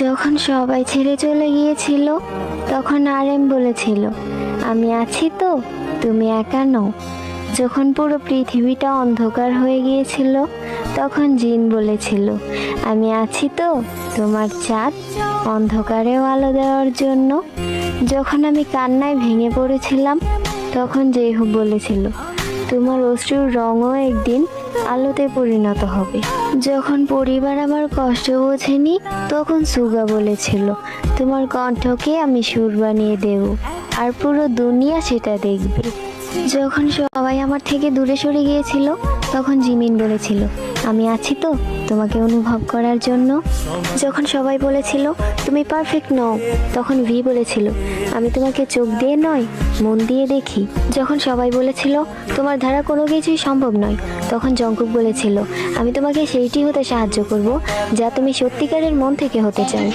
যখন সবাই ছেড়ে চলে গিয়েছিল, তখন আরএম বলেছিল, আমি আছি তো, তুমি একা নও। যখন পুরো পৃথিবীটা অন্ধকার হয়ে গিয়েছিল, তখন জিন বলেছিল, আমি আছি তো, তোমার চাঁদ অন্ধকারেও আলো দেওয়ার জন্য। যখন আমি কান্নায় ভেঙে পড়েছিলাম, তখন জেহু বলেছিল তোমার অশ্রুর রঙও একদিন আলোতে পরিণত হবে। যখন পরিবার আমার কষ্ট বোঝেনি, তখন সুগা বলেছিল, তোমার কণ্ঠকে আমি সুর বানিয়ে দেব আর পুরো দুনিয়া সেটা দেখবে। যখন সবাই আমার থেকে দূরে সরে গিয়েছিল, তখন জিমিন বলেছিল আমি আছি তো তোমাকে অনুভব করার জন্য। যখন সবাই বলেছিল, তুমি পারফেক্ট নও, তখন ভি বলেছিল, আমি তোমাকে চোখ দিয়ে নয়, মন দিয়ে দেখি। যখন সবাই বলেছিল, তোমার ধারা কোনো কিছুই সম্ভব নয়, তখন জঙ্কুক বলেছিল, আমি তোমাকে সেইটি হতে সাহায্য করব, যা তুমি সত্যিকারের মন থেকে হতে চাই